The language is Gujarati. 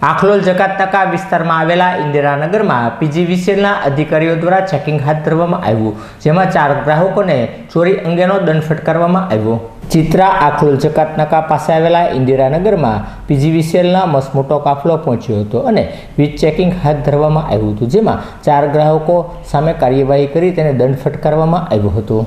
આખલોલ જકાતનાકા વિસ્તારમાં આવેલા ઇન્દિરાનગરમાં પીજીવીસીએલના અધિકારીઓ દ્વારા ચેકિંગ હાથ ધરવામાં આવ્યું, જેમાં ચાર ગ્રાહકોને ચોરી અંગેનો દંડ ફટકારવામાં આવ્યો. ચિત્રા આખલોલ જકાતનાકા પાસે આવેલા ઇન્દિરાનગરમાં પીજીવીસીએલના મસમોટો કાફલો પહોંચ્યો હતો અને વીજ ચેકિંગ હાથ ધરવામાં આવ્યું હતું, જેમાં ચાર ગ્રાહકો સામે કાર્યવાહી કરી તેને દંડ ફટકારવામાં આવ્યો હતો.